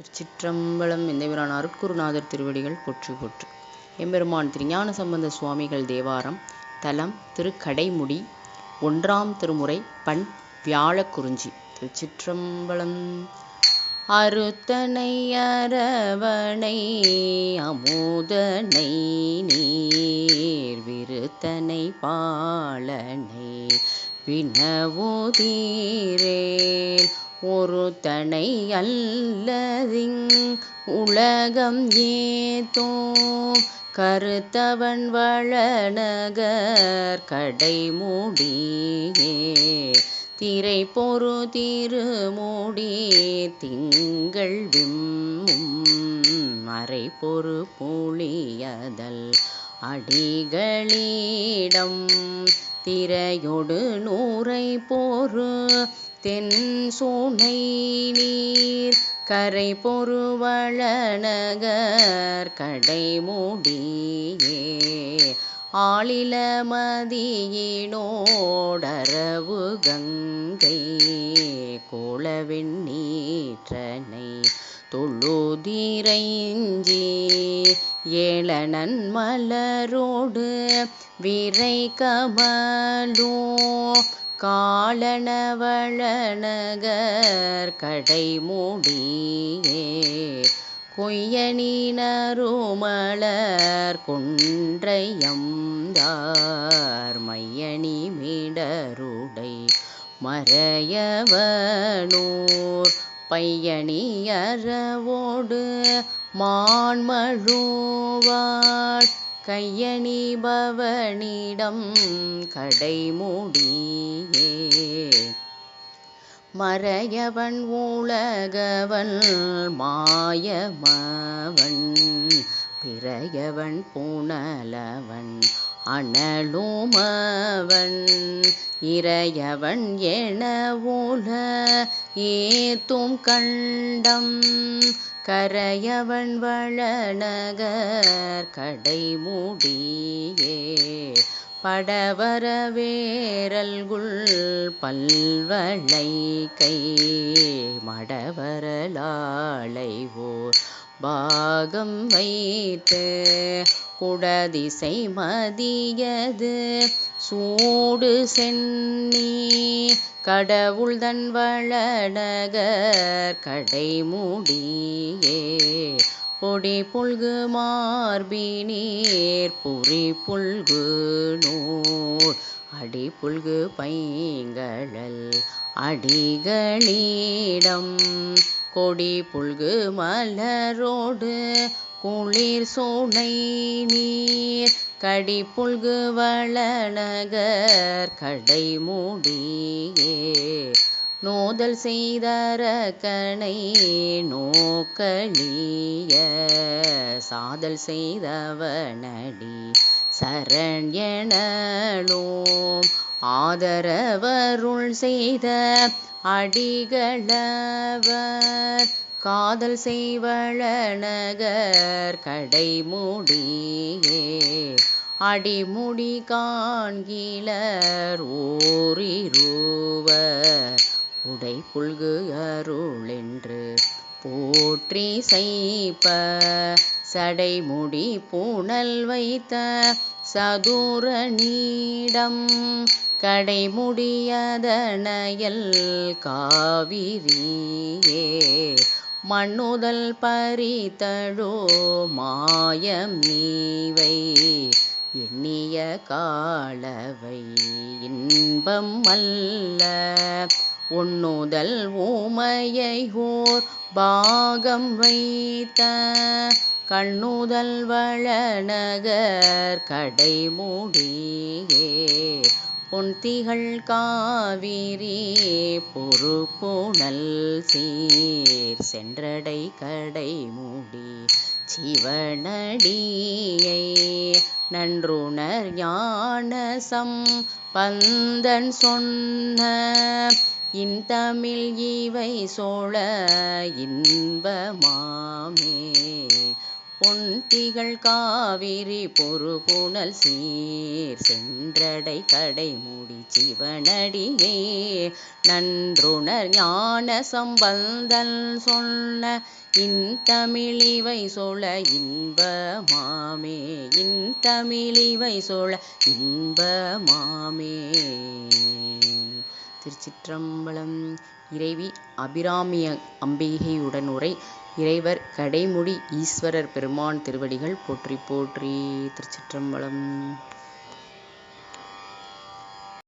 திருச்சிற்றம்பலம் எந்தவிரான் அருட்குருநாதர் திருவடிகள் போற்றி போற்று. எம்பெருமான் திருஞான சம்பந்த சுவாமிகள் தேவாரம் தலம் திருக்கடைமுடி ஒன்றாம் திருமுறை பண் வியாழக்குறிஞ்சி. திருச்சிற்றம்பலம் அறுத்தனை அரவணை அமுதனை நீர் விருத்தனை பாலனை வினவோதீரே ஒரு அல்லதிங் உலகம் ஏத்தோம் கருத்தவன் வளநகர் கடைமுடியே திரை பொறு திருமுடி திங்கள் விம்மும். மறை பொறு புளியதல் அடிகளிடம் திரையொடு நூரை போரு தென் சூனை நீர் கரை பொருவளநகர் கடைமுடியே ஆளில மதியினோடரவு கங்கை கோளவெண் நீற்றனை தொழுதிரைஞ்சி ஏளனன் மலரோடு விரை கமலோ காலனவளநகர் கடைமுடியே. கொய்யனினருமலர் கொன்றையம்தார் மையணி மிடருடை மறையவனூர் பையணியரவோடு மான்மழுவாள் கையணிபவனிடம் கடைமுடியே. மறையவன் உலகவன் மாயமவன். பிறையவன் புனலவன் அனலுமவன். இறையவன் என உல ஏத்தும் கண்டம் கரையவன் வளநகர் கடைமுடியே படவர வேரல்குள் பல்வளை கை மடவரலாளை ஓர் பாகம் வைத்து குடதிசை மதியது சூடு சென்னி கடவுள் தன் வளநகர் கடைமுடியே பொடி புல்கு மார்பினீர் பொறி புல்கு நூல் அடி புல்கு பைங்கழல் அடிகளிடம். கொடி புல்கு மலரோடு குளிர் சோனை நீர் கடி புல்கு வளநகர் கடைமுடியே நோதல் செய்தரக்கனை நோக்கலிய சாதல் செய்தவனடி சரண் எனலோம் ஆதரவருள் செய்த அடிகளவர் காதல் செய்வளநகர் கடைமுடியே. அடிமுடி காண்கிலர் ஓரிருவர். உடை புல்கு அருளென்று போற்றி செய்ப்ப. சடைமுடி பூனல் வைத்த சதுர நீடம் கடைமுடியதனையல் காவிரியே. மண்ணுதல் பறித்தழோ மாயம் நீவை எண்ணிய காலவை இன்பம் அல்ல. உண்ணுதல் ஊமையை ஓர் பாகம் வைத்த கண்ணுதல் வளநகர் கடைமுடியே பொன்திகள் காவிரி பொறுப்புணல் சீர் சென்றடை கடைமுடி சிவனடியை நன்றுணர் ஞானசம் பந்தன் சொன்ன இன்தமிழ் இவை சோழ இன்பமாமே பொன்திகள் காவிரி பொறுபுணல் சீர் சென்றடை கடைமுடி சிவனடியே. நன்றுணர் ஞான சம்பந்தல் சொன்ன இன்தமிழிவை சொல இன்பமாமே இன்தமிழிவை சொல இன்பமாமே திருச்சிற்றம்பலம். இறைவி அபிராமிய அம்பிகையுடன் உரை. இறைவர் கடைமுடி ஈஸ்வரர் பெருமான் திருவடிகள் போற்றி போற்றி திருச்சிற்றம்பலம்.